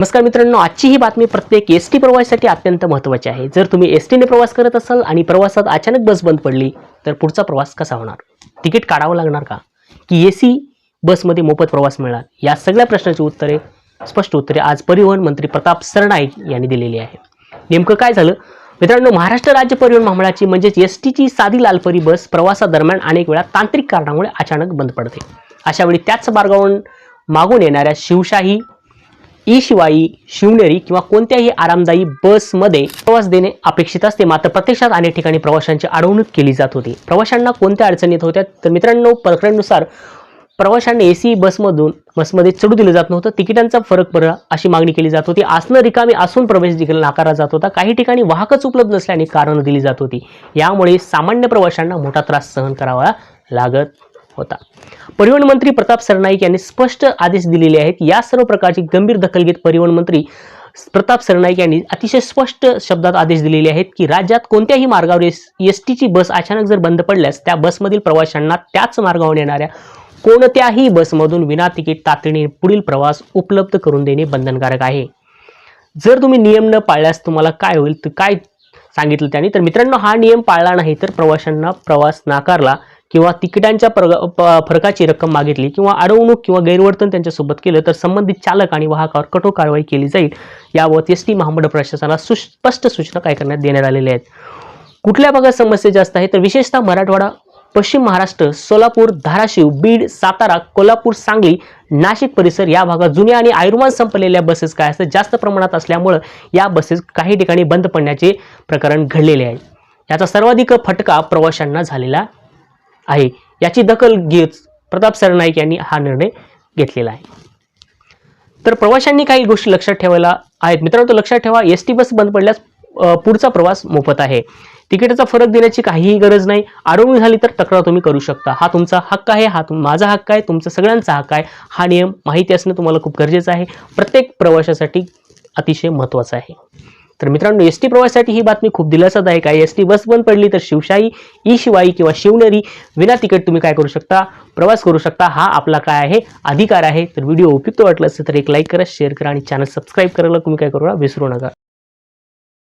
नमस्कार मित्रांनो आजची ही बातमी प्रत्येक एस टी प्रवासासाठी अत्यंत महत्त्वाची आहे. जर तुम्ही एस टीने प्रवास करत असाल आणि प्रवासात अचानक बस बंद पडली तर पुढचा प्रवास कसा होणार? तिकीट काढावं लागणार का? की ए सी बसमध्ये मोफत प्रवास मिळणार? या सगळ्या प्रश्नाची उत्तरे स्पष्ट उत्तरे आज परिवहन मंत्री प्रताप सरनाईक यांनी दिलेली आहे. नेमकं काय झालं? मित्रांनो महाराष्ट्र राज्य परिवहन महामंडळाची म्हणजेच एस टीची साधी लालपरी बस प्रवासादरम्यान अनेक वेळा तांत्रिक कारणामुळे अचानक बंद पडते. अशावेळी त्याच मार्गावरून मागून येणाऱ्या शिवशाही ई शिवाई शिवनेरी किंवा कोणत्याही आरामदायी बसमध्ये प्रवास देणे अपेक्षित असते. मात्र प्रत्यक्षात अनेक ठिकाणी प्रवाशांची अडवणूक केली जात होती. प्रवाशांना कोणत्या अडचणी होत्या? तर मित्रांनो प्रकरणानुसार प्रवाशांना ए सी बसमधून बसमध्ये चढू दिलं जात नव्हतं. तिकिटांचा फरक पडला अशी मागणी केली जात होती. आसनं रिकामी असून प्रवेश देखील नाकारला जात होता. काही ठिकाणी वाहकच उपलब्ध नसल्याने कारणं दिली जात होती. यामुळे सामान्य प्रवाशांना मोठा त्रास सहन करावा लागत होता. परिवहन मंत्री प्रताप सरनाईक यांनी स्पष्ट आदेश दिलेले आहेत. या सर्व प्रकारची गंभीर दखल घेत परिवहन मंत्री प्रताप सरनाईक यांनी अतिशय स्पष्ट शब्दात आदेश दिलेले आहेत की राज्यात कोणत्याही मार्गावर एस एस टीची बस अचानक जर बंद पडल्यास त्या बसमधील प्रवाशांना त्याच मार्गावर येणाऱ्या कोणत्याही बसमधून विना तिकीट तातडीने पुढील प्रवास उपलब्ध करून देणे बंधनकारक आहे. जर तुम्ही नियम न पाळल्यास तुम्हाला काय होईल? तर काय सांगितलं त्यांनी? तर मित्रांनो हा नियम पाळला नाही तर प्रवाशांना प्रवास नाकारला किंवा तिकिटांच्या प्रग प- फरकाची रक्कम मागितली किंवा अडवणूक किंवा गैरवर्तन त्यांच्यासोबत केलं तर संबंधित चालक आणि वाहकावर कठोर कारवाई केली जाईल. याबाबत एस टी महामंडळ प्रशासनाला सुस्पष्ट सूचना काय करण्यात देण्यात आलेल्या आहेत. कुठल्या भागात समस्या जास्त आहे? तर विशेषतः मराठवाडा पश्चिम महाराष्ट्र सोलापूर धाराशिव बीड सातारा कोल्हापूर सांगली नाशिक परिसर या भागात जुन्या आणि आयुर्मान संपलेल्या बसेस काय असतात? जास्त प्रमाणात असल्यामुळं या बसेस काही ठिकाणी बंद पडण्याचे प्रकरण घडलेले आहे. याचा सर्वाधिक फटका प्रवाशांना झालेला आहे. याची दखल घेत प्रताप सरनाईक यांनी हा निर्णय घेतलेला आहे. तर प्रवाशांनी काही गोष्टी लक्षात ठेवायला आहेत. मित्रांनो तो लक्षात ठेवा एस टी बस बंद पडल्यास पुढचा प्रवास मोफत आहे. तिकिटाचा फरक देण्याची काहीही गरज नाही. आरोग्य झाली तर तक्रार तुम्ही करू शकता. हा तुमचा हक्क आहे हा तुम माझा हक्क आहे तुमचा सगळ्यांचा हक्क आहे. हा नियम माहिती असणं तुम्हाला खूप गरजेचं आहे. प्रत्येक प्रवाशासाठी अतिशय महत्त्वाचा आहे. तर मित्रांनो एस टी प्रवासासाठी ही बातमी खूप दिलासादायक आहे. एस टी बस बंद पडली तर शिवशाही ई शिवाई किंवा शिवनेरी विना तिकीट तुम्ही काय करू शकता? प्रवास करू शकता. हा आपला काय आहे? अधिकार आहे. तर व्हिडिओ उपयुक्त वाटला असेल तर एक लाईक करा शेअर करा आणि चॅनल सबस्क्राईब करायला तुम्ही काय करू विसरू नका.